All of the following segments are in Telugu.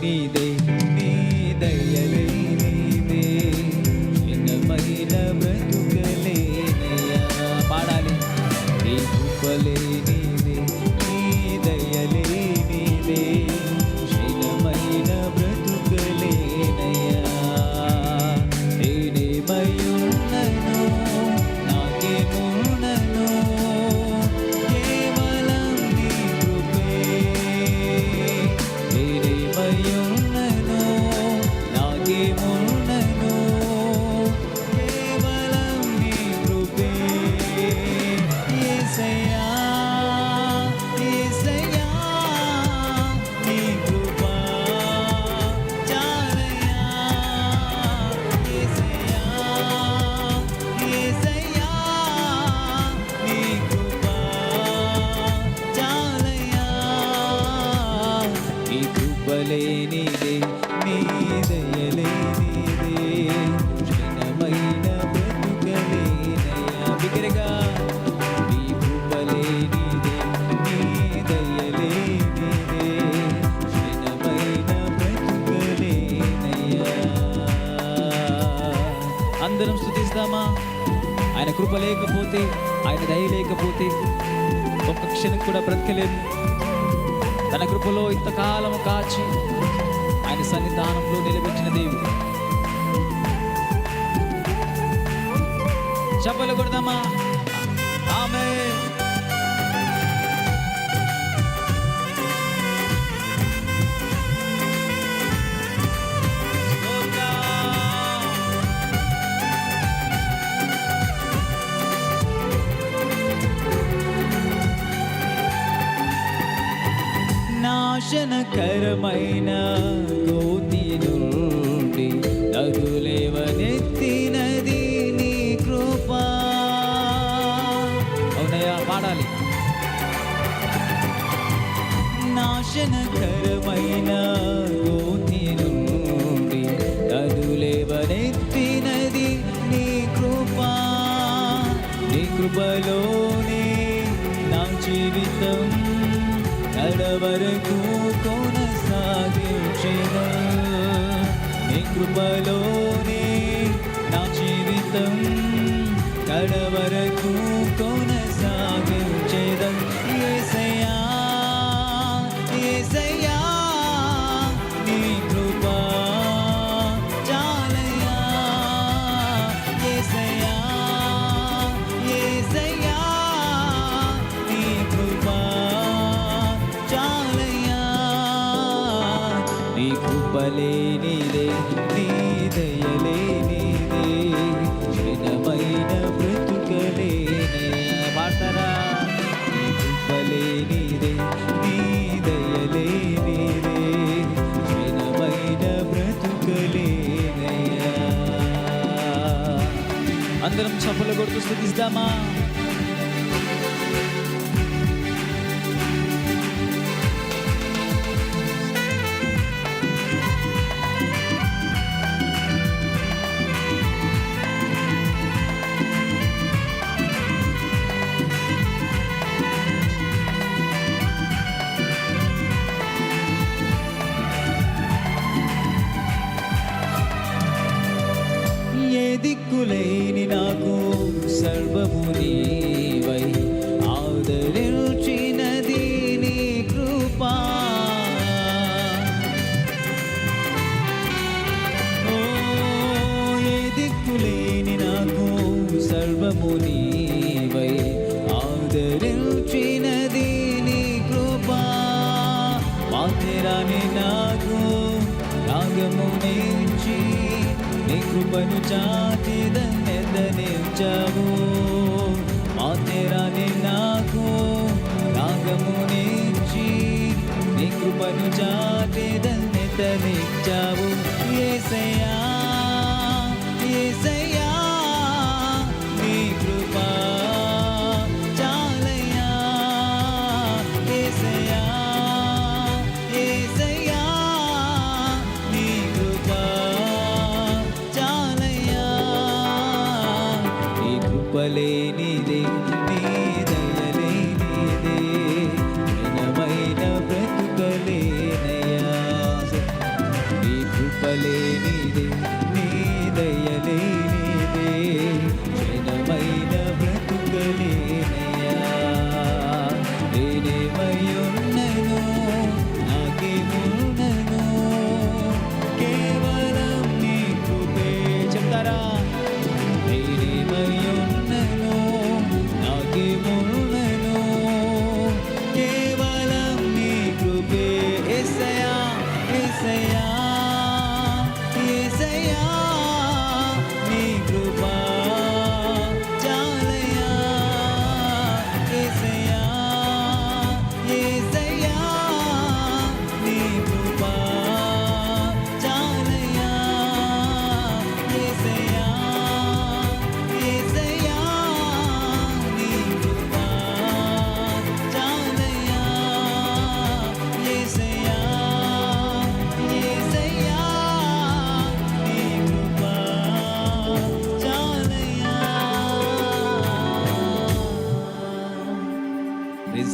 నీదే నీ స్థుతిస్తామా ఆయన కృప లేకపోతే ఆయన దయ లేకపోతే ఒక్క క్షణం కూడా బ్రతకలేదు తన కృపలో ఇంతకాలం కాచి ఆయన సన్నిధానంలో నిలబెట్టిన దేవుడు. చెప్పలు కొడదామా? ఆమె నాశనకరమైన కోతి నుండి నదులేవనెత్తినది నీ కృపా. అవునయ్యా పాడాలి. నాశనకరమైన కోతి నుండి నదులేవనెత్తినది నీ కృపా. నీ కృపలో వరకు కొనసాగించిన నీ కృపలోనే నా జీవితం కడవరకు కొనసాగించేదం అందరం చప్పలు కొడుతూ స్థుతిస్తామా? దిక్కులేని నాకు సర్వము నీవై. ఆదరించినది నీ కృపా. ఓ ఏ దిక్కులేని నాకు సర్వము నీ నీ కృపను చాటిదన్నెదనించావు మాతేరాని నాకు నాగము నేర్చి నీ కృపను చాటిదన్నెదనించావు ఏసయ్యా ఏసయ్యా నీ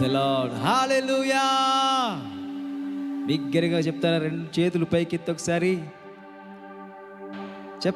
లార్డ్ హాలెలూయా బిగ్గరగా చెప్తారా రెండు చేతులు పైకెత్తి ఒకసారి.